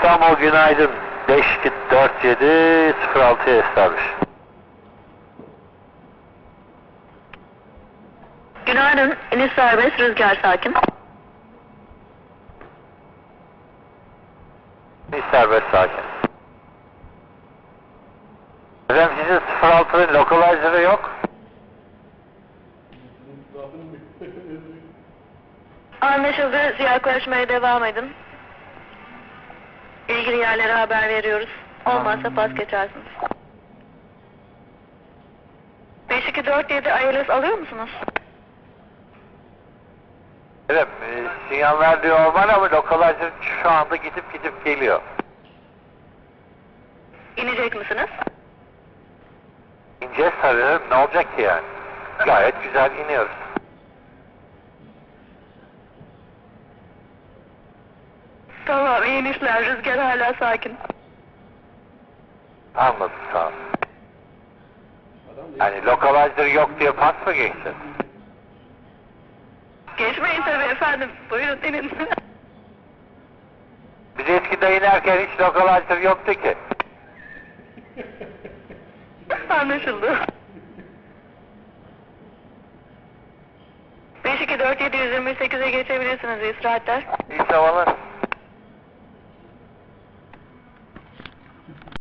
İstanbul günaydın. 5247 06 establish. Günaydın. İniş serbest, rüzgar sakin. Bir serbest sakin. Efendim sizin 06'nın localizer'ı yok. Anlaşıldı. Yaklaşmaya devam edin. İlgili yerlere haber veriyoruz. Olmazsa pas geçersiniz. 5247 ILS alıyor musunuz? Efendim e, sinyaller diyor normal ama localizer şu anda gidip gidip geliyor. İnecek misiniz? İneceğiz tabii ne olacak ki yani? Gayet güzel iniyoruz. Tamam, iyi inişler. Rüzgar hala sakin. Anladım sağ ol. Hani localizer yok diye pas mı geçtin? Geçmeyin tabii efendim. Buyurun inin. Biz eskiden inerken hiç localizer yoktu ki. Anlaşıldı. 5247 128'e geçebilirsiniz istirahatler. İyi sabahlar.